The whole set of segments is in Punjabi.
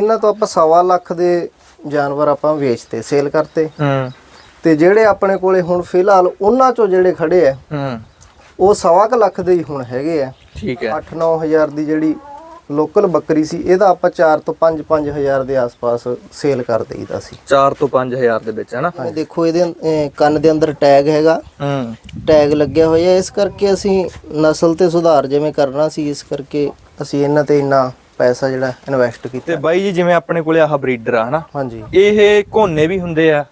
ਇਹਨਾਂ ਤੋਂ ਆਪਾਂ ਸਵਾ ਲੱਖ ਦੇ ਜਾਨਵਰ ਆਪਾਂ ਵੇਚਤੇ ਸੇਲ ਕਰਤੇ। ਹੂੰ। ਤੇ ਜਿਹੜੇ ਆਪਣੇ ਕੋਲੇ ਹੁਣ ਫਿਲਹਾਲ ਉਹਨਾਂ ਚੋਂ ਜਿਹੜੇ ਖੜੇ ਆ ਹੂੰ। ਉਹ ਸਵਾ ਕੁ ਲੱਖ ਦੇ ਹੀ ਹੁਣ ਹੈਗੇ ਆ। ਠੀਕ ਹੈ। 8-9000 ਦੀ ਜਿਹੜੀ ਲੋਕਲ ਬੱਕਰੀ ਸੀ ਇਹਦਾ ਆਪਾਂ 4 ਤੋਂ 5-5000 ਦੇ ਆਸ-ਪਾਸ ਸੇਲ ਕਰ ਦੇਈਦਾ ਸੀ। 4 ਤੋਂ 5000 ਦੇ ਵਿੱਚ ਹੈ ਨਾ ਇਹ ਦੇਖੋ ਇਹਦੇ ਕੰਨ ਦੇ ਅੰਦਰ ਟੈਗ ਹੈਗਾ। ਹੂੰ। ਟੈਗ ਲੱਗਿਆ ਹੋਇਆ ਇਸ ਕਰਕੇ ਅਸੀਂ ਨਸਲ ਤੇ ਸੁਧਾਰ ਜਿਵੇਂ ਕਰਨਾ ਸੀ ਇਸ ਕਰਕੇ ਅਸੀਂ ਇਹਨਾਂ ਤੇ ਇੰਨਾ ਪੈਸਾ ਜਿਹੜਾ ਇਨਵੈਸਟ ਕੀਤਾ ਤੇ ਬਾਈ ਜੀ ਜਿਵੇਂ ਆਪਣੇ ਕੋਲੇ ਆਹ ਬਰੀਡਰ ਆ ਹਨਾ? ਹਾਂਜੀ। ਇਹ ਕੋਨੇ ਵੀ ਹੁੰਦੇ ਆ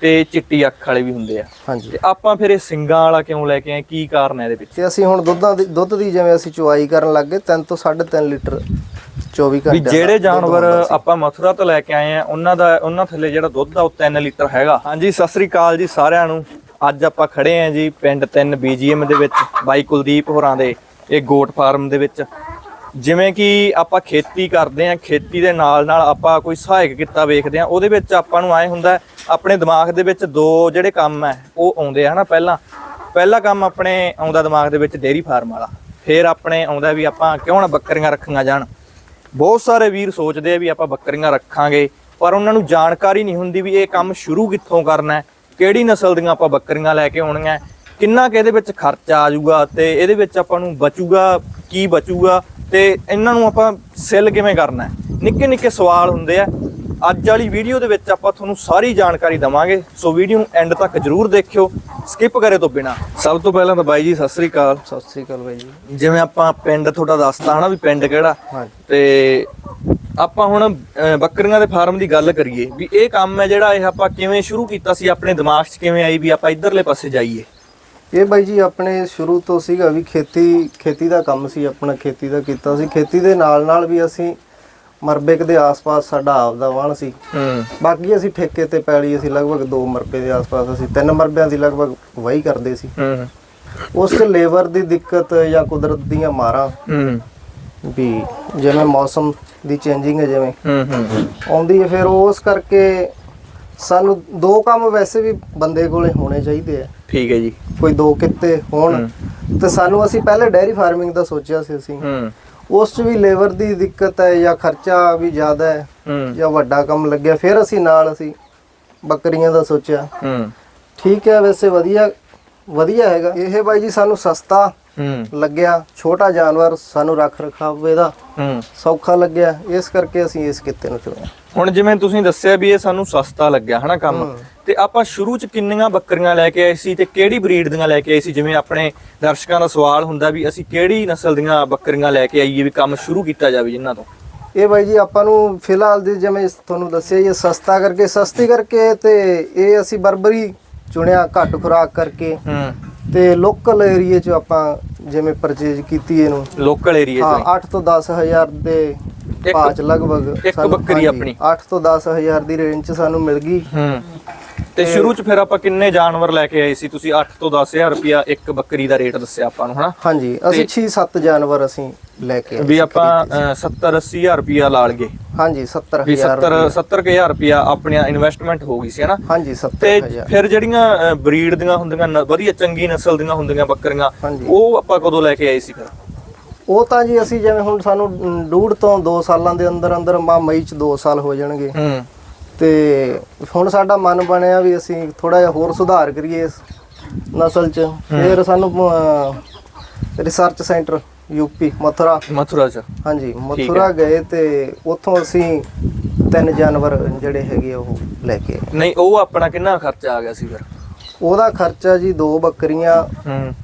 ਤੇ ਚਿੱਟੀ ਅੱਖ ਵਾਲੇ ਵੀ ਹੁੰਦੇ ਆ। ਹਾਂਜੀ। ਤੇ ਆਪਾਂ ਫਿਰ ਇਹ ਸਿੰਗਾਂ ਵਾਲਾ ਕਿਉਂ ਲੈ ਕੇ ਆਏ? ਕੀ ਕਾਰਨ ਹੈ ਇਹਦੇ ਵਿੱਚ? ਤੇ ਅਸੀਂ ਹੁਣ ਦੁੱਧਾਂ ਦੀ ਦੁੱਧ ਦੀ ਜਿਵੇਂ ਅਸੀਂ ਚੁਆਈ ਕਰਨ ਲੱਗ ਗਏ 3 ਤੋਂ 3.5 ਲੀਟਰ 24 ਵੀ ਘੰਟੇ ਜਿਹੜੇ ਜਾਨਵਰ ਆਪਾਂ ਮਥੁਰਾ ਤੋਂ ਲੈ ਕੇ ਆਏ ਆ ਉਹਨਾਂ ਦਾ ਉਹਨਾਂ ਥੱਲੇ ਜਿਹੜਾ ਦੁੱਧ ਆ ਉਹ 3 ਲੀਟਰ ਹੈਗਾ। ਹਾਂਜੀ ਸਤਿ ਸ੍ਰੀ ਅਕਾਲ ਜੀ ਸਾਰਿਆਂ ਨੂੰ। ਅੱਜ ਆਪਾਂ ਖੜੇ ਆ ਜੀ ਪਿੰਡ 3 ਬੀਜੀਐਮ ਦੇ ਵਿੱਚ ਬਾਈ ਕੁਲਦੀਪ ਹੋਰਾਂ ਦੇ ਇਹ ਗੋਟ ਫਾਰਮ ਦੇ ਵਿੱਚ। ਜਿਵੇਂ ਕਿ ਆਪਾਂ ਖੇਤੀ ਕਰਦੇ ਆ ਖੇਤੀ ਦੇ ਨਾਲ ਨਾਲ ਆਪਾਂ ਕੋਈ ਸਹਾਇਕ ਕਿੱਤਾ ਵੇਖਦੇ ਆ ਉਹਦੇ ਵਿੱਚ ਆਪਾਂ ਨੂੰ ਆਏ ਹੁੰਦਾ, ਆਪਣੇ ਦਿਮਾਗ ਦੇ ਵਿੱਚ ਦੋ ਜਿਹੜੇ ਕੰਮ ਹੈ, ਉਹ ਆਉਂਦੇ ਆ ਹਨਾ ਪਹਿਲਾਂ। ਪਹਿਲਾ ਕੰਮ ਆਪਣੇ ਆਉਂਦਾ ਦਿਮਾਗ ਦੇ ਵਿੱਚ ਡੇਰੀ ਫਾਰਮ ਵਾਲਾ। ਫਿਰ ਆਪਣੇ ਆਉਂਦਾ ਵੀ ਆਪਾਂ ਕਿਉਂ ਨਾ ਬੱਕਰੀਆਂ ਰੱਖੀਆਂ ਜਾਣ। ਬਹੁਤ ਸਾਰੇ ਵੀਰ ਸੋਚਦੇ ਆ ਵੀ ਆਪਾਂ ਬੱਕਰੀਆਂ ਰੱਖਾਂਗੇ, ਪਰ ਉਹਨਾਂ ਨੂੰ ਜਾਣਕਾਰੀ ਨਹੀਂ ਹੁੰਦੀ ਵੀ ਇਹ ਕੰਮ ਸ਼ੁਰੂ ਕਿੱਥੋਂ ਕਰਨਾ ਹੈ, ਕਿਹੜੀ ਨਸਲ ਦੀਆਂ ਆਪਾਂ ਬੱਕਰੀਆਂ ਲੈ ਕੇ ਆਉਣੀਆਂ ਕਿੰਨਾ ਕਿ ਇਹਦੇ ਵਿੱਚ ਖਰਚਾ ਆ ਜਾਊਗਾ ਤੇ ਇਹਦੇ ਵਿੱਚ ਆਪਾਂ ਨੂੰ ਬਚੂਗਾ, ਕੀ ਬਚੂਗਾ ਤੇ ਇਹਨਾਂ ਨੂੰ ਆਪਾਂ ਸੈੱਲ ਕਿਵੇਂ ਕਰਨਾ ਹੈ? ਨਿੱਕੇ ਨਿੱਕੇ ਸਵਾਲ ਹੁੰਦੇ ਆ। ਅੱਜ ਵਾਲੀ ਵੀਡੀਓ ਦੇ ਵਿੱਚ ਆਪਾਂ ਤੁਹਾਨੂੰ ਸਾਰੀ ਜਾਣਕਾਰੀ ਦਵਾਂਗੇ। ਸੋ ਵੀਡੀਓ ਨੂੰ ਐਂਡ ਤੱਕ ਜਰੂਰ ਦੇਖਿਓ। ਸਕਿਪ ਕਰੇ ਤੋਂ ਬਿਨਾ। ਸਭ ਤੋਂ ਪਹਿਲਾਂ ਤਾਂ ਬਾਈ ਜੀ ਸਤਿ ਸ੍ਰੀ ਅਕਾਲ। ਸਤਿ ਸ੍ਰੀ ਅਕਾਲ ਬਾਈ ਜੀ। ਜਿਵੇਂ ਆਪਾਂ ਪਿੰਡ ਤੁਹਾਡਾ ਦੱਸਤਾ ਹਨਾ ਵੀ ਪਿੰਡ ਕਿਹੜਾ? ਤੇ ਆਪਾਂ ਹੁਣ ਬੱਕਰੀਆਂ ਦੇ ਫਾਰਮ ਦੀ ਗੱਲ ਕਰੀਏ ਵੀ ਇਹ ਕੰਮ ਹੈ ਜਿਹੜਾ ਇਹ ਆਪਾਂ ਕਿਵੇਂ ਸ਼ੁਰੂ ਕੀਤਾ ਸੀ ਆਪਣੇ ਦਿਮਾਗ 'ਚ ਕਿਵੇਂ ਆਈ ਵੀ ਆਪਾਂ ਇਧਰਲੇ ਪਾਸੇ ਜਾਈਏ। ਇਹ ਬਾਈ ਜੀ ਆਪਣੇ ਸ਼ੁਰੂ ਤੋਂ ਸੀਗਾ ਵੀ ਖੇਤੀ ਖੇਤੀ ਦਾ ਕੰਮ ਸੀ ਆਪਣਾ ਖੇਤੀ ਦਾ ਕੀਤਾ ਸੀ। ਖੇਤੀ ਦੇ ਨਾਲ ਨਾਲ ਵੀ ਅਸੀਂ ਮਰਬੇਕ ਦੇ ਆਸ-ਪਾਸ ਸਾਡਾ ਆਪਦਾ ਵਾਹਣ ਸੀ। ਹੂੰ। ਬਾਕੀ ਅਸੀਂ ਠੇਕੇ ਤੇ ਪੈਲੀ ਅਸੀਂ ਲਗਭਗ 2 ਮਰਬੇ ਦੇ ਆਸ-ਪਾਸ ਅਸੀਂ ਤਿੰਨ ਮਰਬਿਆਂ ਦੀ ਲਗਭਗ ਵਾਹੀ ਕਰਦੇ ਸੀ। ਹੂੰ। ਉਸ ਤੇ ਲੇਬਰ ਦੀ ਦਿੱਕਤ ਜਾਂ ਕੁਦਰਤ ਦੀਆਂ ਮਾਰਾਂ ਹੂੰ। ਵੀ ਜਿਵੇਂ ਮੌਸਮ ਦੀ ਚੇਂਜਿੰਗ ਹੈ ਜਿਵੇਂ। ਹੂੰ ਹੂੰ। ਆਉਂਦੀ ਹੈ ਫਿਰ ਉਸ ਕਰਕੇ ਸਾਨੂੰ ਦੋ ਕੰਮ ਵੈਸੇ ਵੀ ਬੰਦੇ ਕੋਲੇ ਹੋਣੇ ਚਾਹੀਦੇ ਆ। ਠੀਕ ਹੈ ਜੀ। ਕੋਈ ਦੋ ਕਿੱਤੇ ਹੋਣ। ਤੇ ਸਾਨੂੰ ਅਸੀਂ ਪਹਿਲੇ ਡੈਰੀ ਫਾਰਮਿੰਗ ਦਾ ਸੋਚਿਆ ਸੀ ਅਸੀਂ। ਹੂੰ। ਉਸ 'ਚ ਵੀ ਲੇਬਰ ਦੀ ਦਿੱਕਤ ਹੈ ਜਾਂ ਖਰਚਾ ਵੀ ਜ਼ਿਆਦਾ ਹੈ। ਜਾਂ ਵੱਡਾ ਕੰਮ ਲੱਗਿਆ ਫਿਰ ਅਸੀਂ ਨਾਲ ਅਸੀਂ ਬੱਕਰੀਆਂ ਦਾ ਸੋਚਿਆ। ਹੂੰ। ਠੀਕ ਹੈ ਵੈਸੇ ਵਧੀਆ ਵਧੀਆ ਹੈਗਾ। ਇਹ ਬਾਈ ਜੀ ਸਾਨੂੰ ਸਸਤਾ ਲੱਗਿਆ ਛੋਟਾ ਜਾਨਵਰ ਸਾਨੂੰ ਰੱਖ ਰਖਾਵ ਇਹਦਾ। ਸੌਖਾ ਲੱਗਿਆ। ਇਸ ਕਰਕੇ ਅਸੀਂ ਇਸ ਕਿੱਤੇ ਨੂੰ ਚੁਣਿਆ। ਹੁਣ ਜਿਵੇਂ ਤੁਸੀਂ ਦੱਸਿਆ ਵੀ ਇਹ ਸਾਨੂੰ ਸਸਤਾ ਲੱਗਿਆ ਹਨਾ ਕੰਮ? ਤੇ ਆਪਾਂ ਸ਼ੁਰੂ 'ਚ ਕਿੰਨੀਆਂ ਬੱਕਰੀਆਂ ਲੈ ਕੇ ਆਏ ਸੀ ਤੇ ਕਿਹੜੀ ਬਰੀਡ ਦੀਆਂ ਲੈ ਕੇ ਆਏ ਸੀ? ਜਿਵੇਂ ਆਪਣੇ ਦਰਸ਼ਕਾਂ ਦਾ ਸਵਾਲ ਹੁੰਦਾ ਵੀ ਅਸੀਂ ਕਿਹੜੀ ਨਸਲ ਦੀਆਂ ਬੱਕਰੀਆਂ ਲੈ ਕੇ ਆਈਏ ਵੀ ਕੰਮ ਸ਼ੁਰੂ ਕੀਤਾ ਜਾਵੇ ਜਿਨ੍ਹਾਂ ਤੋਂ? ਇਹ ਬਾਈ ਜੀ ਆਪਾਂ ਨੂੰ ਫਿਲਹਾਲ ਦੀ ਜਿਵੇਂ ਤੁਹਾਨੂੰ ਦੱਸਿਆ ਇਹ ਸਸਤਾ ਕਰਕੇ ਸਸਤੀ ਕਰਕੇ ਤੇ ਇਹ ਅਸੀਂ ਬਰਬਰੀ ਚੁਣਿਆ ਘੱਟ ਖੁਰਾਕ ਕਰਕੇ। ਹੂੰ। ਤੇ ਲੋਕਲ ਏਰੀਏ 'ਚ ਆਪਾਂ ਜਿਵੇਂ ਪਰਚੇਜ ਕੀਤੀ ਇਹਨੂੰ। ਲੋਕਲ ਏਰੀਆ 'ਚ ਹਾਂ। 8 ਤੋਂ 10 ਹਜ਼ਾਰ ਦੇ ਇੱਕ- ਭਾਅ 'ਚ ਲਗਭਗ ਇੱਕ ਬੱਕਰੀ ਆਪਣੀ। 8 ਤੋਂ 10 ਹਜ਼ਾਰ ਦੀ ਰੇਂਜ 'ਚ ਸਾਨੂੰ ਮਿਲ ਗਈ। ਹੂੰ। ਤੇ ਸ਼ੁਰੂ 'ਚ ਫਿਰ ਆਪਾਂ ਕਿੰਨੇ ਜਾਨਵਰ ਲੈ ਕੇ ਆਏ ਸੀ? ਤੁਸੀਂ 8 ਤੋਂ 10000 ਰੁਪਿਆ ਇੱਕ ਬੱਕਰੀ ਦਾ ਰੇਟ ਦੱਸਿਆ ਆਪਾਂ ਨੂੰ ਹਨਾ? ਹਾਂਜੀ ਅਸੀਂ 6-7 ਜਾਨਵਰ ਅਸੀਂ ਲੈ ਕੇ ਆਏ ਵੀ ਆਪਾਂ 70 80000 ਰੁਪਿਆ ਲਾ ਲਗੇ ਹਾਂਜੀ 70 ਵੀ ਹਜ਼ਾਰ 70 70000 ਰੁਪਿਆ ਆਪਣੀ ਇਨਵੈਸਟਮੈਂਟ ਹੋ ਗਈ ਸੀ ਹਨਾ ਹਾਂਜੀ 70 ਤੇ ਫਿਰ ਜਿਹੜੀਆਂ ਬਰੀਡ ਦੀਆਂ ਹੁੰਦੀਆਂ ਵਧੀਆ ਚੰਗੀ ਨਸਲ ਦੀਆਂ ਹੁੰਦੀਆਂ ਬੱਕਰੀਆਂ। ਉਹ ਆਪਾਂ ਕਦੋਂ ਲੈ ਕੇ ਆਏ ਸੀ ਫਿਰ? ਉਹ ਤਾਂ ਜੀ ਅਸੀਂ ਜਿਵੇਂ ਹੁਣ ਸਾਨੂੰ ਡੂਢ ਤੋਂ 2 ਸਾਲਾਂ ਦੇ ਅੰਦਰ ਅੰਦਰ ਮਾ ਮਈ 'ਚ 2 ਸਾਲ ਹੋ ਜਾਣਗੇ। ਹੂੰ। ਤੇ ਹੁਣ ਸਾਡਾ ਮਨ ਬਣਿਆ ਵੀ ਅਸੀਂ ਥੋੜਾ ਜਿਹਾ ਹੋਰ ਸੁਧਾਰ ਕਰੀਏ ਇਸ ਨਸਲ 'ਚ। ਫਿਰ ਸਾਨੂੰ research centre UP Mathura. Mathura 'ਚ। ਹਾਂਜੀ ਮਥੁਰਾ ਗਏ ਤੇ ਉੱਥੋਂ ਅਸੀਂ ਤਿੰਨ ਜਾਨਵਰ ਜਿਹੜੇ ਹੈਗੇ ਉਹ ਲੈ ਕੇ ਆਏ। ਨਹੀਂ ਉਹ ਆਪਣਾ ਕਿੰਨਾ ਖਰਚਾ ਆ ਗਿਆ ਸੀ ਫਿਰ? ਉਹਦਾ ਖਰਚਾ ਜੀ ਦੋ ਬੱਕਰੀਆਂ ਹੂੰ।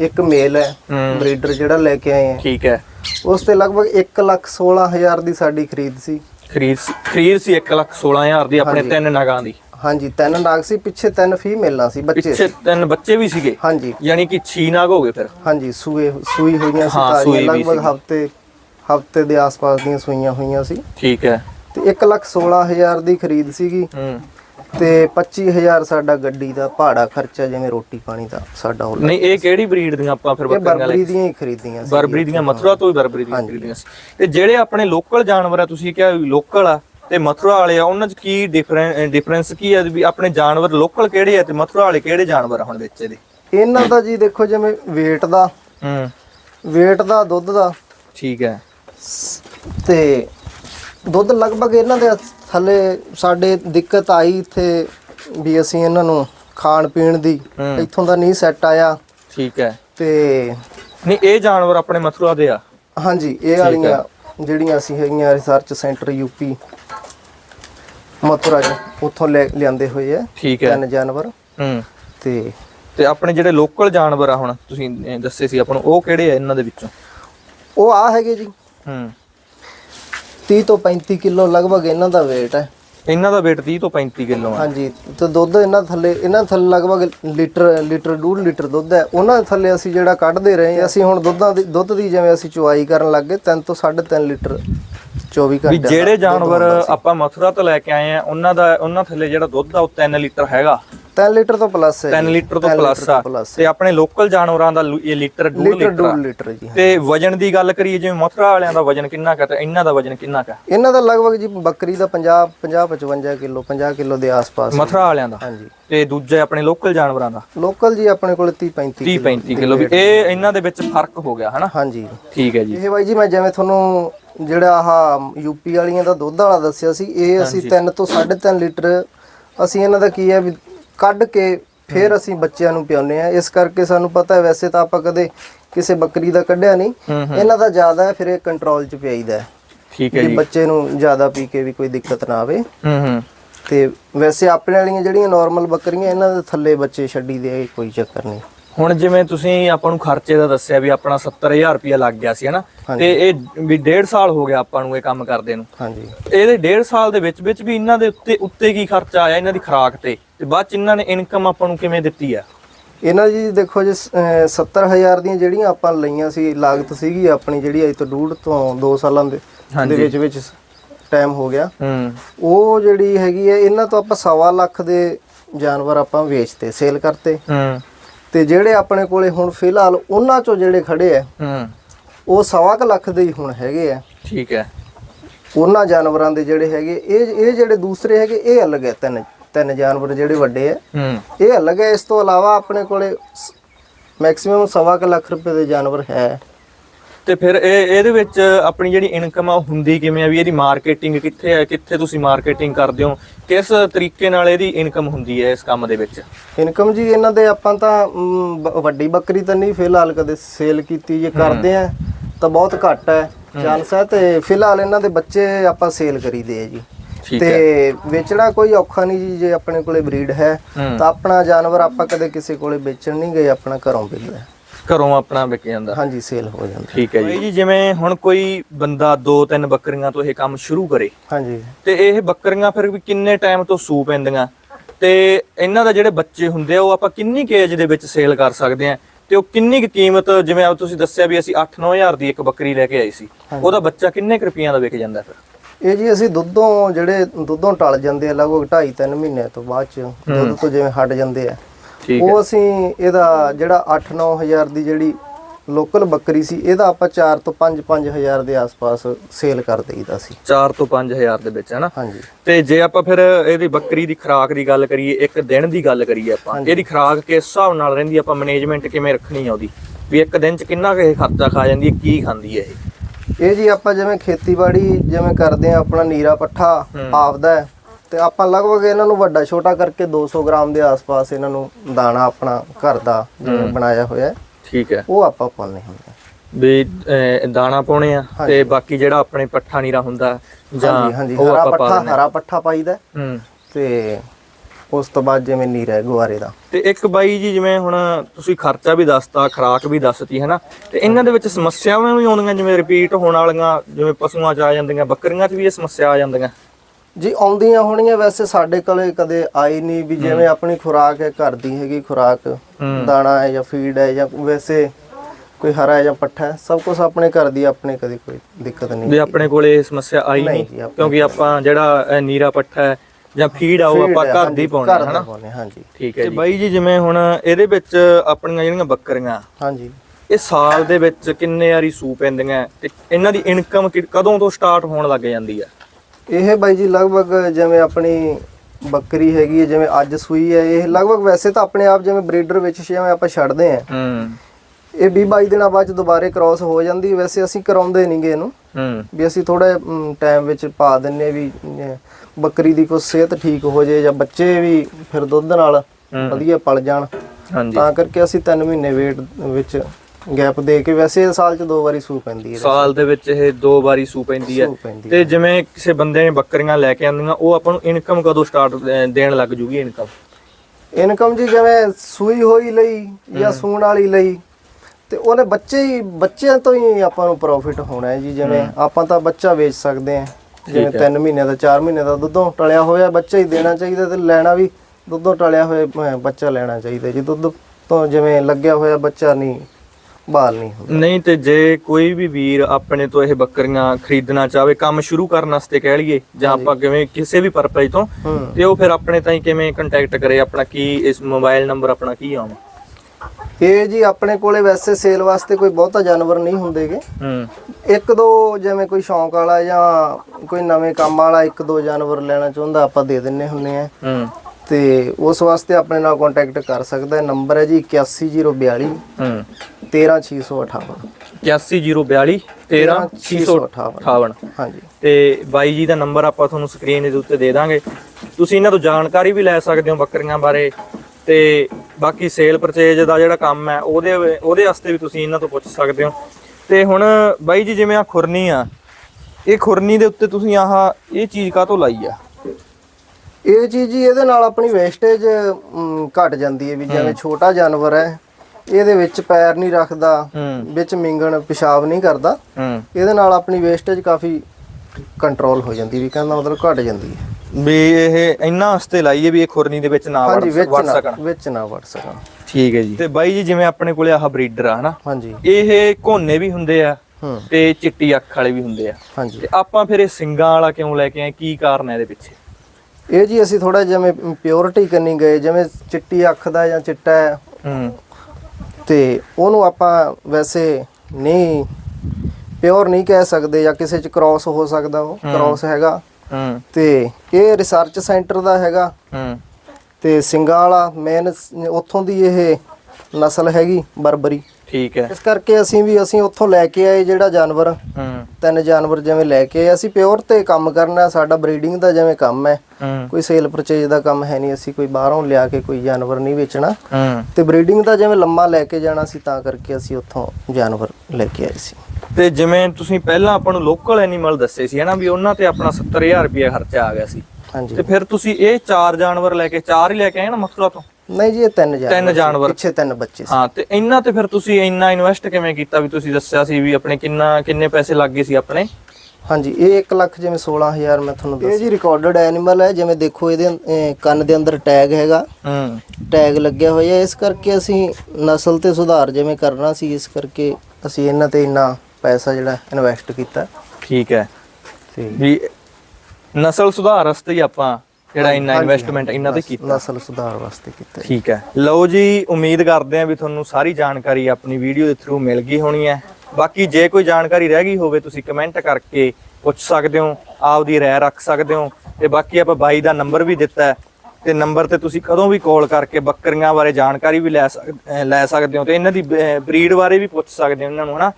ਇੱਕ ਮੇਲ ਹੈ ਬਰੀਡਰ ਜਿਹੜਾ ਲੈ ਕੇ ਆਏ ਆ। ਠੀਕ ਹੈ। ਉਸ ਤੇ ਲਗਭਗ 1 ਲੱਖ 16 ਹਜ਼ਾਰ ਦੀ ਸਾਡੀ ਖਰੀਦ ਸੀ। ਖਰੀਦ ਖਰੀਦ ਸੀ 1 ਲੱਖ 16000 ਦੀ ਆਪਣੇ ਤਿੰਨ ਨਗਾਂ ਦੀ। ਹਾਂਜੀ ਤਿੰਨ ਨਾਗ ਸੀ ਪਿੱਛੇ ਤਿੰਨ ਫੀਮੇਲਾਂ ਸੀ ਬੱਚੇ ਪਿੱਛੇ ਤਿੰਨ ਬੱਚੇ ਵੀ ਸੀਗੇ? ਹਾਂਜੀ। ਯਾਨੀ ਕਿ 6 ਨਾਗ ਹੋ ਗਏ ਫਿਰ? ਹਾਂਜੀ ਸੂਏ ਸੂਈ ਹੋਈਆਂ ਸੀ ਵੀ ਲਗਭਗ। ਹਫ਼ਤੇ ਹਫ਼ਤੇ ਦੇ ਆਸ-ਪਾਸ ਦੀਆਂ ਸੂਈਆਂ ਹੋਈਆਂ ਸੀ। ਠੀਕ ਹੈ। ਤੇ 1 ਲੱਖ 16 ਹਜ਼ਾਰ ਦੀ ਖਰੀਦ ਸੀਗੀ। ਹੂੰ। ਤੇ 25000 ਸਾਡਾ ਗੱਡੀ ਦਾ ਭਾੜਾ ਖਰਚਾ ਜਿਵੇਂ ਰੋਟੀ ਪਾਣੀ ਦਾ ਸਾਡਾ ਹੋ ਨਹੀਂ ਇਹ ਕਿਹੜੀ ਬਰੀਡ ਦੀਆਂ ਆਪਾਂ ਫਿਰ ਇਹ ਬੱਕਰੀਆਂ ਲੈ ਬਰਬਰੀ ਦੀਆਂ ਹੀ ਖਰੀਦੀਆਂ ਸੀ ਬਰਬਰੀ ਦੀਆਂ ਮਥੁਰਾ ਤੋਂ ਹੀ ਬਰਬਰੀ ਦੀਆਂ ਖਰੀਦੀਆਂ ਸੀ। ਤੇ ਜਿਹੜੇ ਆਪਣੇ ਲੋਕਲ ਜਾਨਵਰ ਆ ਤੁਸੀਂ ਕਿਹਾ ਲੋਕਲ ਆ ਤੇ ਮਥੁਰਾ ਵਾਲੇ ਆ ਉਹਨਾਂ 'ਚ ਕੀ ਡਿਫਰੈਂਸ ਕੀ ਹੈ ਵੀ ਆਪਣੇ ਜਾਨਵਰ ਲੋਕਲ ਕਿਹੜੇ ਆ ਤੇ ਮਥੁਰਾ ਵਾਲੇ ਕਿਹੜੇ ਜਾਨਵਰ ਆ ਹੁਣ ਵਿੱਚ ਇਹਦੇ? ਇਹਨਾਂ ਦਾ ਜੀ ਦੇਖੋ ਜਿਵੇਂ weight ਦਾ ਹੂੰ। weight ਦਾ ਦੁੱਧ ਦਾ। ਠੀਕ ਹੈ। ਤੇ ਦੁੱਧ ਲਗਭਗ ਇਹਨਾਂ ਦੇ ਥੱਲੇ ਸਾਡੇ ਦਿੱਕਤ ਆਈ ਇੱਥੇ ਵੀ ਅਸੀਂ ਇਹਨਾਂ ਨੂੰ ਖਾਣ ਪੀਣ ਦੀ। ਇੱਥੋਂ ਦਾ ਨਹੀਂ ਸੈੱਟ ਆਇਆ। ਠੀਕ ਹੈ। ਤੇ ਨਹੀਂ ਇਹ ਜਾਨਵਰ ਆਪਣੇ ਮਥੁਰਾ ਦੇ ਆ? ਹਾਂਜੀ ਇਹ ਵਾਲੀਆਂ ਜਿਹੜੀਆਂ ਅਸੀਂ ਹੈਗੀਆਂ ਰਿਸਰਚ ਸੈਂਟਰ ਯੂਪੀ ਮਥੁਰਾ ਚ। ਉੱਥੋਂ ਲੈ ਲਿਆਂਦੇ ਹੋਏ ਆ ਠੀਕ ਹੈ। ਤਿੰਨ ਜਾਨਵਰ। ਹੂੰ। ਤੇ ਤੇ ਆਪਣੇ ਜਿਹੜੇ ਲੋਕਲ ਜਾਨਵਰ ਆ ਹੁਣ ਤੁਸੀਂ ਦੱਸੇ ਸੀ ਆਪਾਂ ਨੂੰ ਉਹ ਕਿਹੜੇ ਆ ਇਹਨਾਂ ਦੇ ਵਿੱਚੋਂ? ਉਹ ਆ ਹੈਗੇ ਜੀ। ਹੂੰ। 30 ਤੋਂ 35 ਕਿਲੋ ਲਗਭਗ ਇਹਨਾਂ ਦਾ weight ਹੈ। ਇਹਨਾਂ ਦਾ weight 30 ਤੋਂ 35 ਕਿਲੋ ਆ। ਹਾਂਜੀ ਤੇ ਦੁੱਧ ਇਹਨਾਂ ਥੱਲੇ ਇਹਨਾਂ ਥੱਲੇ ਲਗਭਗ ਲੀਟਰ ਲੀਟਰ ਡੂਢ ਲੀਟਰ ਦੁੱਧ ਹੈ। ਉਹਨਾਂ ਥੱਲੇ ਅਸੀਂ ਜਿਹੜਾ ਕੱਢਦੇ ਰਹੇ ਹਾਂ, ਅਸੀਂ ਹੁਣ ਦੁੱਧਾਂ ਦੀ ਦੁੱਧ ਦੀ ਜਿਵੇਂ ਅਸੀਂ ਚੁਆਈ ਕਰਨ ਲੱਗ ਗਏ 3 ਤੋਂ 3.5 ਲੀਟਰ 24 ਵੀ ਜਿਹੜੇ ਜਾਨਵਰ ਆਪਾਂ ਮਥੁਰਾ ਤੋਂ ਲੈ ਕੇ ਆਏ ਆ ਉਹਨਾਂ ਦਾ ਉਹਨਾਂ ਥੱਲੇ ਜਿਹੜਾ ਦੁੱਧ ਆ ਉਹ 3 ਲੀਟਰ ਹੈਗਾ। 3 ਲੀਟਰ ਤੋਂ ਪਲੱਸ ਹੈ 3 ਲੀਟਰ ਤੋਂ ਪਲੱਸ ਆ। ਤੇ ਆਪਣੇ ਲੋਕਲ ਜਾਨਵਰਾਂ ਦਾ ਇਹ ਲੀਟਰ 2 ਲੀਟਰ ਜੀ ਤੇ ਵਜਨ ਦੀ ਗੱਲ ਕਰੀਏ ਜਿਵੇਂ ਮਥੁਰਾ ਵਾਲਿਆਂ ਦਾ ਵਜਨ ਕਿੰਨਾ ਕਾ ਤੇ ਇਹਨਾਂ ਦਾ ਵਜਨ ਕਿੰਨਾ ਕਾ ਇਹਨਾਂ ਦਾ ਲਗਭਗ ਜੀ ਬੱਕਰੀ ਦਾ 50 50 55 ਕਿਲੋ 50 ਕਿਲੋ ਦੇ ਆਸ-ਪਾਸ ਮਥੁਰਾ ਵਾਲਿਆਂ ਦਾ? ਹਾਂਜੀ। ਤੇ ਦੂਜੇ ਆਪਣੇ ਲੋਕਲ ਜਾਨਵਰਾਂ ਦਾ? ਲੋਕਲ ਜੀ ਆਪਣੇ ਕੋਲ 30 35 30 35 ਕਿਲੋ ਵੀ। ਇਹ ਇਹਨਾਂ ਦੇ ਵਿੱਚ ਫ਼ਰਕ ਹੋ ਗਿਆ ਹਨਾ? ਹਾਂਜੀ। ਠੀਕ ਹੈ ਜੀ। ਇਹ ਬਾਈ ਜੀ ਮੈਂ ਜਿਵੇਂ ਤੁਹਾਨੂੰ ਜਿਹੜਾ ਆਹ ਯੂਪੀ ਵਾਲੀਆਂ ਦਾ ਦੁੱਧ ਵਾਲਾ ਦੱਸਿਆ ਸੀ ਇਹ ਅਸੀਂ 3 ਤੋਂ 3.5 ਲੀਟਰ ਅਸੀਂ ਇਹਨਾਂ ਦਾ ਕੀ ਹੈ ਵੀ ਕੱਢ ਕੇ ਫਿਰ ਅਸੀਂ ਬੱਚਿਆਂ ਨੂੰ ਪਿਆਉਂਦੇ ਆ ਇਸ ਕਰਕੇ ਸਾਨੂੰ ਪਤਾ ਹੈ ਵੈਸੇ ਤਾਂ ਆਪਾਂ ਕਦੇ ਕਿਸੇ ਬੱਕਰੀ ਦਾ ਕੱਢਿਆ ਨਹੀਂ। ਇਹਨਾਂ ਦਾ ਜ਼ਿਆਦਾ ਹੈ ਫਿਰ ਇਹ ਕੰਟਰੋਲ 'ਚ ਪਿਆਈਦਾ ਹੈ ਠੀਕ ਹੈ ਜੀ। ਬੱਚੇ ਨੂੰ ਜ਼ਿਆਦਾ ਪੀ ਕੇ ਵੀ ਕੋਈ ਦਿੱਕਤ ਨਾ ਆਵੇ। ਹੂੰ ਹੂੰ। ਤੇ ਵੈਸੇ ਆਪਣੇ ਵਾਲੀਆਂ ਜਿਹੜੀਆਂ ਨਾਰਮਲ ਬੱਕਰੀਆਂ ਇਹਨਾਂ ਦੇ ਥੱਲੇ ਬੱਚੇ ਛੱਡੀ ਦੇ ਕੋਈ ਚੱਕਰ ਨਹੀਂ। ਹੁਣ ਜਿਵੇਂ ਤੁਸੀਂ ਆਪਾਂ ਨੂੰ ਖਰਚੇ ਦਾ ਦੱਸਿਆ ਵੀ ਆਪਣਾ 70000 ਰੁਪਇਆ ਲੱਗ ਗਿਆ ਸੀ ਹਨਾ? ਤੇ ਇਹ ਵੀ ਡੇਢ ਸਾਲ ਹੋ ਗਿਆ ਆਪਾਂ ਨੂੰ ਇਹ ਕੰਮ ਕਰਦੇ ਨੂੰ। ਹਾਂਜੀ। ਇਹਦੇ ਡੇਢ ਸਾਲ ਦੇ ਵਿੱਚ ਵਿੱਚ ਵੀ ਇਹਨਾਂ ਦੇ ਉੱਤੇ ਉੱਤੇ ਕੀ ਖਰਚਾ ਆਇਆ ਇਹਨਾਂ ਦੀ ਖੁਰਾਕ ਤੇ? ਤੇ ਬਾਅਦ ਚ ਇਹਨਾਂ ਨੇ ਇਨਕਮ ਆਪਾਂ ਨੂੰ ਕਿਵੇਂ ਦਿੱਤੀ ਆ? ਇਹਨਾਂ ਜੀ ਦੇਖੋ ਜੀ ਸ- ਅਹ 70000 ਦੀਆਂ ਜਿਹੜੀਆਂ ਆਪਾਂ ਲਈਆਂ ਸੀ ਲਾਗਤ ਸੀਗੀ ਆਪਣੀ ਜਿਹੜੀ ਅੱਜ ਤੋਂ ਡੂਢ ਤੋਂ 2 ਸਾਲਾਂ ਦੇ ਦੇ ਵਿੱਚ ਵਿੱਚ ਟਾਈਮ ਹੋ ਗਿਆ। ਹੂੰ। ਉਹ ਜਿਹੜੀ ਹੈਗੀ ਹੈ ਇਹਨਾਂ ਤੋਂ ਆਪਾਂ ਸਵਾ ਲੱਖ ਦੇ ਜਾਨਵਰ ਆਪਾਂ ਵੇਚਤੇ ਸੇਲ ਕਰਤੇ। ਹੂੰ। ਤੇ ਜਿਹੜੇ ਆਪਣੇ ਕੋਲੇ ਹੁਣ ਫਿਲਹਾਲ ਉਹਨਾਂ ਚੋਂ ਜਿਹੜੇ ਖੜੇ ਆ ਹੂੰ। ਉਹ ਸਵਾ ਕੁ ਲੱਖ ਦੇ ਹੀ ਹੁਣ ਹੈਗੇ ਆ ਠੀਕ ਹੈ ਉਹਨਾਂ ਜਾਨਵਰਾਂ ਦੇ ਜਿਹੜੇ ਹੈਗੇ ਇਹ ਇਹ ਜਿਹੜੇ ਦੂਸਰੇ ਹੈਗੇ ਇਹ ਅਲੱਗ ਹੈ ਤਿੰਨ ਤਿੰਨ ਜਾਨਵਰ ਜਿਹੜੇ ਵੱਡੇ ਆ ਹੂੰ। ਇਹ ਅਲੱਗ ਹੈ ਇਸ ਤੋਂ ਇਲਾਵਾ ਆਪਣੇ ਕੋਲੇ ਮੈਕਸਿਮਮ ਸਵਾ ਕੁ ਲੱਖ ਰੁਪਏ ਦੇ ਜਾਨਵਰ ਹੈ। ਤੇ ਫਿਰ ਇਹ ਇਹਦੇ ਵਿੱਚ ਆਪਣੀ ਜਿਹੜੀ ਇਨਕਮ ਆ ਉਹ ਹੁੰਦੀ ਕਿਵੇਂ ਆ? ਵੀ ਇਹਦੀ ਮਾਰਕੀਟਿੰਗ ਕਿੱਥੇ ਹੈ ਕਿੱਥੇ ਤੁਸੀਂ ਮਾਰਕੀਟਿੰਗ ਕਰਦੇ ਹੋ? ਕਿਸ ਤਰੀਕੇ ਨਾਲ ਇਹਦੀ ਇਨਕਮ ਹੁੰਦੀ ਹੈ ਇਸ ਕੰਮ ਦੇ ਵਿੱਚ? ਇਨਕਮ ਜੀ ਇਹਨਾਂ ਦੇ ਆਪਾਂ ਤਾਂ ਵੱਡੀ ਬੱਕਰੀ ਤਾਂ ਨਹੀਂ ਫਿਲਹਾਲ ਕਦੇ ਸੇਲ ਕੀਤੀ ਜੇ ਕਰਦੇ ਆ ਤਾਂ ਬਹੁਤ ਘੱਟ ਹੈ ਚਾਂਸ ਹੈ ਤੇ ਫਿਲਹਾਲ ਇਹਨਾਂ ਦੇ ਬੱਚੇ ਆਪਾਂ ਸੇਲ ਕਰੀਦੇ ਆ ਜੀ। ਤੇ ਵੇਚਣਾ ਕੋਈ ਔਖਾ ਨਹੀਂ ਜੀ ਜੇ ਆਪਣੇ ਕੋਲੇ ਬਰੀਡ ਹੈ। ਤਾਂ ਆਪਣਾ ਜਾਨਵਰ ਆਪਾਂ ਕਦੇ ਕਿਸੇ ਕੋਲੇ ਵੇਚਣ ਨਹੀਂ ਗਏ ਆਪਣਾ ਘਰੋਂ ਹੈ। ਘਰੋਂ ਆਪਣਾ ਵਿਕ ਜਾਂਦਾ। ਹਾਂਜੀ ਸੇਲ ਹੋ ਜਾਂਦਾ। ਠੀਕ ਹੈ ਜੀ। ਜੀ ਜਿਵੇਂ ਹੁਣ ਕੋਈ ਬੰਦਾ ਦੋ ਤਿੰਨ ਬੱਕਰੀਆਂ ਤੋਂ ਇਹ ਕੰਮ ਸ਼ੁਰੂ ਕਰੇ ਹਾਂਜੀ। ਤੇ ਇਹ ਬੱਕਰੀਆਂ ਫਿਰ ਵੀ ਕਿੰਨੇ ਟਾਈਮ ਤੋਂ ਸੂ ਪੈਂਦੀਆਂ? ਤੇ ਇਹਨਾਂ ਦਾ ਜਿਹੜੇ ਬੱਚੇ ਹੁੰਦੇ ਆ ਉਹ ਆਪਾਂ ਕਿੰਨੀ ਕੇਜ ਦੇ ਵਿੱਚ ਸੇਲ ਕਰ ਸਕਦੇ ਆ? ਤੇ ਉਹ ਕਿੰਨੀ ਕੁ ਕੀਮਤ ਜਿਵੇਂ ਆ ਤੁਸੀਂ ਦੱਸਿਆ ਵੀ ਅਸੀਂ 8-9000 ਦੀ ਇੱਕ ਬੱਕਰੀ ਲੈ ਕੇ ਆਏ ਸੀ ਉਹਦਾ ਬੱਚਾ ਕਿੰਨੇ ਕੁ ਰੁਪਈਆਂ ਦਾ ਵਿਕ ਜਾਂਦਾ ਫਿਰ? ਇਹ ਜੀ ਅਸੀਂ ਦੁੱਧੋਂ ਜਿਹੜੇ ਦੁੱਧੋਂ ਟਲ ਜਾਂਦੇ ਆ ਲਗਭਗ 2.5 3 ਮਹੀਨੇ ਤੋਂ ਬਾਅਦ ਚ ਦੁੱਧ ਤੋਂ ਜਿਵੇਂ ਹਟ ਜਾਂਦੇ ਆ। ਉਹ ਅਸੀਂ ਇਹਦਾ ਜਿਹੜਾ 8-9 ਹਜ਼ਾਰ ਦੀ ਜਿਹੜੀ ਲੋਕਲ ਬੱਕਰੀ ਸੀ ਇਹਦਾ ਆਪਾਂ 4 ਤੋਂ 5-5 ਹਜ਼ਾਰ ਦੇ ਆਸ-ਪਾਸ ਸੇਲ ਕਰ ਦੇਈਦਾ ਸੀ। 4 ਤੋਂ 5000 ਦੇ ਵਿੱਚ ਹੈ ਨਾ ਹਾਂਜੀ। ਤੇ ਜੇ ਆਪਾਂ ਫਿਰ ਇਹਦੀ ਬੱਕਰੀ ਦੀ ਖੁਰਾਕ ਦੀ ਗੱਲ ਕਰੀਏ ਇੱਕ ਦਿਨ ਦੀ ਗੱਲ ਕਰੀਏ ਆਪਾਂ ਇਹਦੀ ਖੁਰਾਕ ਕਿਸ ਹਿਸਾਬ ਨਾਲ ਰਹਿੰਦੀ ਆਪਾਂ ਮੈਨੇਜਮੈਂਟ ਕਿਵੇਂ ਰੱਖਣੀ ਆ ਉਹਦੀ? ਵੀ ਇੱਕ ਦਿਨ ਚ ਕਿੰਨਾ ਕੁ ਖਰਚਾ ਖਾ ਜਾਂਦੀ ਹੈ ਕੀ ਖਾਂਦੀ ਹੈ ਇਹ? ਇਹ ਜੀ ਆਪਾਂ ਜਿਵੇਂ ਖੇਤੀਬਾੜੀ ਜਿਵੇਂ ਕਰਦੇ ਆ ਆਪਣਾ ਨੀਰਾ ਪੱਠਾ ਆਪਦਾ ਤੇ ਆਪਾਂ ਲਗਭਗ ਇਹਨਾਂ ਨੂੰ ਵੱਡਾ ਛੋਟਾ ਕਰਕੇ 200 ਗ੍ਰਾਮ ਦੇ ਆਸ-ਪਾਸ ਇਹਨਾਂ ਨੂੰ ਦਾਣਾ ਆਪਣਾ ਘਰ ਦਾ ਜਿਵੇਂ ਬਣਾਇਆ ਹੋਇਆ ਹੈ, ਠੀਕ ਹੈ। ਉਹ ਆਪਾਂ ਪਾਉਂਦੇ ਹੁੰਦੇ ਹਾਂ। ਵੀ ਅਹ, ਦਾਣਾ ਪਾਉਣੇ ਆ ਤੇ ਬਾਕੀ ਜਿਹੜਾ ਆਪਣੇ ਪੱਠਾ ਨੀਰਾ ਹੁੰਦਾ ਜਾਂ ਹਾਂਜੀ ਉਹ ਹਰਾ ਆਪਾਂ ਪਾ ਪੱਠਾ ਦਿੰਦੇ ਹਰਾ ਪੱਠਾ ਪਾਈਦਾ ਹੈ, ਹੂੰ। ਤੇ ਉਸ ਤੋਂ ਬਾਅਦ ਜਿਵੇਂ ਨੀਰਾ ਹੈ ਗੁਆਰੇ ਦਾ। ਤੇ ਇੱਕ ਬਾਈ ਜੀ ਜਿਵੇਂ ਹੁਣ ਤੁਸੀਂ ਖਰਚਾ ਵੀ ਦੱਸਤਾ ਖਰਾਕ ਵੀ ਦੱਸਤੀ ਹੈ ਨਾ ਤੇ ਇਹਨਾਂ ਦੇ ਵਿੱਚ ਸਮੱਸਿਆਵਾਂ ਵੀ ਆਉਂਦੀਆਂ ਜਿਵੇਂ ਰਿਪੀਟ ਹੋਣ ਵਾਲੀਆਂ ਜਿਵੇਂ ਪਸ਼ੂਆਂ 'ਚ ਆ ਜਾਂਦੀਆਂ ਬੱਕਰੀਆਂ 'ਚ ਵੀ ਇਹ ਸਮੱਸਿਆ ਆ ਜਾਂਦੀਆਂ। ਜੀ ਆਉਂਦੀਆਂ ਹੋਣੀਆਂ ਵੈਸੇ ਸਾਡੇ ਕੋਲੇ ਕਦੇ ਆਈ ਨਹੀਂ ਵੀ ਜਿਵੇਂ ਆਪਣੀ ਖੁਰਾਕ ਹੈ ਘਰ ਦੀ ਹੈਗੀ ਖੁਰਾਕ ਦਾਣਾ ਹੈ ਜਾਂ ਫੀਡ ਹੈ ਜਾਂ ਵੈਸੇ ਕੋਈ ਹਰਾ ਹੈ ਜਾਂ ਪੱਠਾ ਸਭ ਕੁਝ ਆਪਣੇ ਘਰ ਦੀ ਆਪਣੇ ਕਦੇ ਕੋਈ ਦਿੱਕਤ ਨਹੀਂ ਵੀ ਆਪਣੇ ਕੋਲੇ ਇਹ ਸਮੱਸਿਆ ਆਈ ਨਹੀਂ ਕਿਉਂਕਿ ਆਪਾਂ ਜਿਹੜਾ ਇਹ ਨੀਰਾ ਪੱਠਾ ਹੈ ਜਾਂ ਫੀਡ ਆ ਉਹ Feed ਆਪਾਂ ਘਰ ਦੀ ਪਾਉਣੀ ਹੈ ਹਨਾ? ਹਾਂਜੀ। ਠੀਕ ਹੈ ਜੀ। ਤੇ ਬਾਈ ਜੀ ਜਿਵੇਂ ਹੁਣ ਇਹਦੇ ਵਿੱਚ ਆਪਣੀਆਂ ਜਿਹੜੀਆਂ ਬੱਕਰੀਆਂ ਹਾਂਜੀ। ਇਹ ਸਾਲ ਦੇ ਵਿੱਚ ਕਿੰਨੇ ਵਾਰੀ ਸੂ ਪੈਂਦੀਆਂ ਤੇ ਇਹਨਾਂ ਦੀ ਇਨਕਮ ਕਦੋਂ ਤੋਂ ਸਟਾਰਟ ਹੋਣ ਲੱਗ ਜਾਂਦੀ ਆ ਇਹ ਬਾਈ ਜੀ ਲਗਭਗ ਜਿਵੇਂ ਆਪਣੀ ਬੱਕਰੀ ਹੈਗੀ ਹੈ ਜਿਵੇਂ ਅੱਜ ਸੂਈ ਹੈ ਇਹ ਲਗਭਗ ਵੈਸੇ ਤਾਂ ਆਪਣੇ ਆਪ ਜਿਵੇਂ ਬਰੀਡਰ ਵਿੱਚ ਜਿਵੇਂ ਆਪਾਂ ਛੱਡਦੇ ਆ ਹੂੰ। ਇਹ 20 22 ਦਿਨਾਂ ਬਾਅਦ ਦੁਬਾਰੇ ਕ੍ਰਾਸ ਹੋ ਜਾਂਦੀ। ਵੈਸੇ ਅਸੀਂ ਕਰਾਉਂਦੇ ਨਹੀਂਗੇ ਇਹਨੂੰ। ਹੂੰ। ਵੀ ਅਸੀਂ ਥੋੜਾ ਟਾਈਮ ਵਿੱਚ ਪਾ ਦਿੰਨੇ ਵੀ ਬੱਕਰੀ ਦੀ ਕੋਈ ਸਿਹਤ ਠੀਕ ਹੋ ਜੇ ਜਾਂ ਬੱਚੇ ਵੀ ਫਿਰ ਦੁੱਧ ਨਾਲ ਵਧੀਆ ਪਲ ਜਾਣ। ਹਾਂਜੀ। ਤਾਂ ਕਰਕੇ ਅਸੀਂ 3 ਮਹੀਨੇ ਵੇਟ ਵਿੱਚ ਗੈਪ ਦੇ ਕੇ ਵੈਸੇ ਸਾਲ 'ਚ ਦੋ ਵਾਰੀ ਸੂ ਪੈਂਦੀ ਹੈ ਸਾਲ ਦੇ ਵਿੱਚ ਇਹ ਦੋ ਵਾਰੀ ਸੂ ਪੈਂਦੀ ਹੈ। ਸੂ ਪੈਂਦੀ ਤੇ ਜਿਵੇਂ ਕਿਸੇ ਬੰਦੇ ਨੇ ਬੱਕਰੀਆਂ ਲੈ ਕੇ ਆਂਦੀਆਂ ਉਹ ਆਪਾਂ ਨੂੰ ਇਨਕਮ ਕਦੋਂ ਸਟਾਰਟ ਦੇਣ ਲੱਗ ਜੂਗੀ ਇਨਕਮ ਇਨਕਮ ਜੀ ਜਿਵੇਂ ਸੂਈ ਹੋਈ ਲਈ ਜਾਂ ਸੂਣ ਵਾਲੀ ਲਈ ਤੇ ਉਹਨੇ ਬੱਚੇ ਹੀ ਬੱਚਿਆਂ ਤੋਂ ਹੀ ਆਪਾਂ ਨੂੰ ਪ੍ਰੋਫਿਟ ਹੋਣਾ ਹੈ ਜੀ। ਜਿਵੇਂ ਆਪਾਂ ਤਾਂ ਬੱਚਾ ਵੇਚ ਸਕਦੇ ਹਾਂ। ਜਿਵੇਂ 3 ਮਹੀਨੇ ਦਾ 4 ਮਹੀਨੇ ਦਾ ਦੁੱਧੋਂ ਟਲਿਆ ਹੋਇਆ ਬੱਚਾ ਹੀ ਦੇਣਾ ਚਾਹੀਦਾ ਤੇ ਲੈਣਾ ਵੀ ਦੁੱਧੋਂ ਟਲਿਆ ਹੋਇਆ ਬੱਚਾ ਲੈਣਾ ਚਾਹੀਦਾ ਜੀ। ਦੁੱਧ ਤੋਂ ਜਿਵੇਂ ਲੱਗਿਆ ਹੋਇਆ ਬੱਚਾ ਨਹੀਂ ਬਾਲ ਨਹੀਂ ਹੁੰਦਾ। ਨਹੀਂ ਤੇ ਜੇ ਕੋਈ ਵੀ ਵੀਰ ਆਪਣੇ ਤੋਂ ਇਹ ਬੱਕਰੀਆਂ ਖਰੀਦਣਾ ਚਾਹਵੇ ਕੰਮ ਸ਼ੁਰੂ ਕਰਨ ਵਾਸਤੇ ਕਹਿ ਲਈਏ ਜਾਂ ਆਪਾਂ ਕਿਵੇਂ ਕਿਸੇ ਵੀ ਪਰਪਸ ਤੋਂ ਤੇ ਉਹ ਫਿਰ ਆਪਣੇ ਤਾਈਂ ਕਿਵੇਂ ਕੰਟੈਕਟ ਕਰੇ ਆਪਣਾ ਕੀ ਇਸ ਮੋਬਾਈਲ ਨੰਬਰ ਆਪਣਾ ਕੀ ਆਉਂ ਇਹ ਜੀ ਆਪਣੇ ਕੋਲੇ ਵੈਸੇ ਸੇਲ ਵਾਸਤੇ ਕੋਈ ਬਹੁਤਾ ਜਾਨਵਰ ਨਹੀਂ ਹੁੰਦੇਗੇ। ਹੂੰ। ਇੱਕ ਦੋ ਜਿਵੇਂ ਕੋਈ ਸ਼ੌਂਕ ਵਾਲਾ ਜਾਂ ਕੋਈ ਨਵੇਂ ਕੰਮ ਵਾਲਾ ਇੱਕ ਦੋ ਜਾਨਵਰ ਲੈਣਾ ਚਾਹੁੰਦਾ ਆਪਾਂ ਦੇ ਦਿੰਨੇ ਹੁੰਨੇ ਆ। ਹੂੰ। ਤੇ ਉਸ ਵਾਸਤੇ ਆਪਣੇ ਨਾਲ ਕੰਟੈਕਟ ਕਰ ਸਕਦਾ ਹੈ। ਨੰਬਰ ਹੈ ਜੀ 81042 ਹੂੰ। 13658 81042 13658 ਹਾਂਜੀ। ਤੇ ਬਾਈ ਜੀ ਦਾ ਨੰਬਰ ਆਪਾਂ ਤੁਹਾਨੂੰ ਸਕਰੀਨ ਦੇ ਉੱਤੇ ਦੇ ਦਾਂਗੇ। ਤੁਸੀਂ ਇਹਨਾਂ ਤੋਂ ਜਾਣਕਾਰੀ ਵੀ ਲੈ ਸਕਦੇ ਹੋ ਬੱਕਰੀਆਂ ਬਾਰੇ। ਤੇ ਬਾਕੀ ਸੇਲ ਪਰਚੇਜ ਦਾ ਜਿਹੜਾ ਕੰਮ ਹੈ ਉਹਦੇ ਉਹਦੇ ਵਾਸਤੇ ਵੀ ਤੁਸੀਂ ਇਹਨਾਂ ਤੋਂ ਪੁੱਛ ਸਕਦੇ ਹੋ। ਤੇ ਹੁਣ ਬਾਈ ਜੀ ਜਿਵੇਂ ਆ ਖੁਰਨੀ ਆ ਇਹ ਖੁਰਨੀ ਦੇ ਉੱਤੇ ਤੁਸੀਂ ਆਹ ਇਹ ਚੀਜ਼ ਕਾਹਤੋਂ ਲਾਈ ਆ? ਇਹ ਚੀਜ਼ ਜੀ ਇਹਦੇ ਨਾਲ ਆਪਣੀ ਵੇਸਟੇਜ ਘਟ ਜਾਂਦੀ ਹੈ ਵੀ ਜਿਵੇਂ ਛੋਟਾ ਜਾਨਵਰ ਹੈ ਇਹਦੇ ਵਿੱਚ ਪੈਰ ਨਹੀਂ ਰੱਖਦਾ ਵਿੱਚ ਮਿੰਗਣ ਪਿਸ਼ਾਬ ਨਹੀਂ ਕਰਦਾ ਇਹਦੇ ਨਾਲ ਆਪਣੀ ਵੇਸਟੇਜ ਕਾਫੀ ਕੰਟਰੋਲ ਹੋ ਜਾਂਦੀ ਵੀ ਕਹਿੰਦਾ ਮਤਲਬ ਘਟ ਜਾਂਦੀ ਹੈ। ਵੀ ਇਹ ਇਹਨਾਂ ਵਾਸਤੇ ਲਾਈਏ ਵੀ ਇਹ ਖੁਰਨੀ ਦੇ ਵਿੱਚ ਨਾ ਵੜ ਸਕਣ। ਵਿੱਚ ਨਾ ਵੜ ਸਕਣ। ਠੀਕ ਹੈ ਜੀ। ਤੇ ਬਾਈ ਜੀ ਜਿਵੇਂ ਆਪਣੇ ਕੋਲੇ ਆਹ ਬਰੀਡਰ ਆ ਹਨਾ? ਹਾਂਜੀ। ਇਹ ਘੋਨੇ ਵੀ ਹੁੰਦੇ ਆ ਤੇ ਚਿੱਟੀ ਅੱਖ ਵਾਲੇ ਵੀ ਹੁੰਦੇ ਆ। ਹਾਂਜੀ। ਤੇ ਆਪਾਂ ਫਿਰ ਇਹ ਸਿੰਗਾਂ ਵਾਲਾ ਕਿਉਂ ਲੈ ਕੇ ਆਏ? ਕੀ ਕਾਰਨ ਹੈ ਇਹਦੇ ਪਿੱਛੇ? ਇਹ ਜੀ ਅਸੀਂ ਥੋੜਾ ਜਿਵੇਂ ਪਿਓਰਿਟੀ ਕਰਨੀ ਗਏ ਜਿਵੇਂ ਚਿੱਟੀ ਅੱਖ ਦਾ ਜਾਂ ਚਿੱਟਾ ਹੈ ਹੂੰ। ਤੇ ਉਹਨੂੰ ਆਪਾਂ ਵੈਸੇ ਨਹੀਂ ਪਿਓਰ ਨਹੀਂ ਕਹਿ ਸਕਦੇ ਜਾਂ ਕਿਸੇ ਚ ਕ੍ਰਾਸ ਹੋ ਸਕਦਾ ਉਹ ਕ੍ਰਾਸ ਹੈਗਾ। ਹੂੰ। ਤੇ ਇਹ ਰਿਸਰਚ ਸੈਂਟਰ ਦਾ ਹੈਗਾ। ਹੂੰ। ਤੇ ਸਿੰਗਾ ਵਾਲਾ ਮੇਨ ਉੱਥੋਂ ਦੀ ਇਹ ਨਸਲ ਹੈਗੀ ਬਰਬਰੀ। ਠੀਕ ਹੈ। ਇਸ ਕਰਕੇ ਅਸੀਂ ਵੀ ਅਸੀਂ ਉੱਥੋਂ ਲੈ ਕੇ ਆਏ ਜਿਹੜਾ ਜਾਨਵਰ। ਹੂੰ। ਤਿੰਨ ਜਾਨਵਰ ਜਿਵੇਂ ਲੈ ਕੇ ਆਏ। ਅਸੀਂ ਪਿਓਰ ਤੇ ਕੰਮ ਕਰਨਾ ਸਾਡਾ ਬਰੀਡਿੰਗ ਦਾ ਜਿਵੇਂ ਕੰਮ ਹੈ। ਕੋਈ ਸੇਲ ਪਰਚੇਜ ਦਾ ਕੰਮ ਹੈ ਨਹੀਂ ਅਸੀਂ ਕੋਈ ਬਾਹਰੋਂ ਲਿਆ ਕੇ ਕੋਈ ਜਾਨਵਰ ਨਹੀਂ ਵੇਚਣਾ। ਤੇ ਬਰੀਡਿੰਗ ਦਾ ਜਿਵੇਂ ਲੰਮਾ ਲੈ ਕੇ ਜਾਣਾ ਸੀ ਤਾਂ ਕਰਕੇ ਅਸੀਂ ਉੱਥੋਂ ਜਾਨਵਰ ਲੈ ਕੇ ਆਏ ਸੀ। ਤੇ ਜਿਵੇਂ ਤੁਸੀਂ ਪਹਿਲਾਂ ਆਪਾਂ ਨੂੰ ਲੋਕਲ ਐਨੀਮਲ ਦੱਸੇ ਸੀ ਹਨਾ ਵੀ ਉਹਨਾਂ ਤੇ ਆਪਣਾ 70000 ਰੁਪਏ ਖਰਚਾ ਆ ਗਿਆ ਸੀ। ਹਾਂਜੀ। ਤੇ ਫਿਰ ਤੁਸੀਂ ਇਹ ਚਾਰ ਜਾਨਵਰ ਲੈ ਕੇ ਚਾਰ ਹੀ ਲੈ ਕੇ ਆਏ ਨਾ ਮਥੁਰਾ ਤੋਂ? ਨਹੀਂ ਜੀ ਇਹ ਤਿੰਨ ਜਾਨਵਰ ਤਿੰਨ ਜਾਨਵਰ। ਪਿੱਛੇ ਤਿੰਨ ਬੱਚੇ ਸੀ। ਹਾਂ ਤੇ ਇਹਨਾਂ ਤੇ ਫਿਰ ਤੁਸੀਂ ਇੰਨਾ ਇਨਵੈਸਟ ਕਿਵੇਂ ਕੀਤਾ ਵੀ ਤੁਸੀਂ ਦੱਸਿਆ ਸੀ ਵੀ ਆਪਣੇ ਕਿੰਨਾ ਕਿੰਨੇ ਪੈਸੇ ਲੱਗ ਗਏ ਸੀ ਆਪਣੇ? ਹਾਂਜੀ ਇਹ 1 ਲੱਖ ਜਿਵੇਂ 16000 ਮੈਂ ਤੁਹਾਨੂੰ ਦੱਸਿਆ ਇਹ ਜੀ ਰਿਕਾਰਡਡ ਐਨੀਮਲ ਹੈ ਜਿਵੇਂ ਦੇਖੋ ਇਹਦੇ ਕੰਨ ਦੇ ਅੰਦਰ ਟੈਗ ਹੈਗਾ। ਹੂੰ। ਟੈਗ ਲੱਗਿਆ ਹੋਇਆ ਇਸ ਕਰਕੇ ਅਸੀਂ ਨਸਲ ਤੇ ਸੁਧਾਰ ਜਿਵੇਂ ਕਰਨਾ ਸੀ ਇਸ ਕਰਕੇ ਅਸੀਂ ਇਹਨਾਂ ਤੇ ਇੰਨਾ ਪੈਸਾ ਜਿਹੜਾ ਇਨਵੈਸਟ ਕੀਤਾ। ਠੀਕ ਹੈ। ਤੇ ਵੀ ਨਸਲ ਸੁਧਾਰ ਵਾਸਤੇ ਹੀ ਆਪਾਂ ਜਿਹੜਾ ਇੰਨਾ ਇਨਵੈਸਟਮੈਂਟ ਇਹਨਾਂ ਤੇ ਕੀਤਾ। ਨਸਲ ਸੁਧਾਰ ਵਾਸਤੇ ਕੀਤਾ ਠੀਕ ਹੈ। ਲਓ ਜੀ ਉਮੀਦ ਕਰਦੇ ਹਾਂ ਵੀ ਤੁਹਾਨੂੰ ਸਾਰੀ ਜਾਣਕਾਰੀ ਆਪਣੀ ਵੀਡੀਓ ਦੇ ਥਰੂ ਮਿਲ ਗਈ ਹੋਣੀ ਹੈ। ਬਾਕੀ ਜੇ ਕੋਈ ਜਾਣਕਾਰੀ ਰਹਿ ਗਈ ਹੋਵੇ ਤੁਸੀਂ ਕਮੈਂਟ ਕਰਕੇ ਪੁੱਛ ਸਕਦੇ ਹੋ ਆਪਦੀ ਰਾਏ ਰੱਖ ਸਕਦੇ ਹੋ। ਤੇ ਬਾਕੀ ਆਪਾਂ ਬਾਈ ਦਾ ਨੰਬਰ ਵੀ ਦਿੱਤਾ ਹੈ। ਤੇ ਨੰਬਰ ਤੇ ਤੁਸੀਂ ਕਦੋਂ ਵੀ ਕਾਲ ਕਰਕੇ ਬੱਕਰੀਆਂ ਬਾਰੇ ਜਾਣਕਾਰੀ ਵੀ ਲੈ ਸਕ- ਅਹ ਲੈ ਸਕਦੇ ਹੋ ਤੇ ਇਹਨਾਂ ਦੀ ਬਰੀਡ ਬਾਰੇ ਵੀ ਪੁੱਛ ਸਕਦੇ ਹੋ ਇਹਨਾਂ ਨੂੰ ਹਨਾ?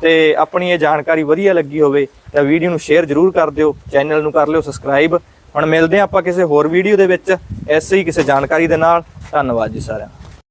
ਤੇ ਆਪਣੀ ਇਹ ਜਾਣਕਾਰੀ ਵਧੀਆ ਲੱਗੀ ਹੋਵੇ ਤਾਂ ਵੀਡੀਓ ਨੂੰ ਸ਼ੇਅਰ ਜ਼ਰੂਰ ਕਰ ਦਿਓ ਚੈਨਲ ਨੂੰ ਕਰ ਲਿਓ ਸਬਸਕ੍ਰਾਈਬ ਹੁਣ ਮਿਲਦੇ ਹਾਂ ਆਪਾਂ ਕਿਸੇ ਹੋਰ ਵੀਡੀਓ ਦੇ ਵਿੱਚ। ਐਸੇ ਹੀ ਕਿਸੇ ਜਾਣਕਾਰੀ ਦੇ ਨਾਲ। ਧੰਨਵਾਦ ਜੀ ਸਾਰਿਆਂ ਦਾ।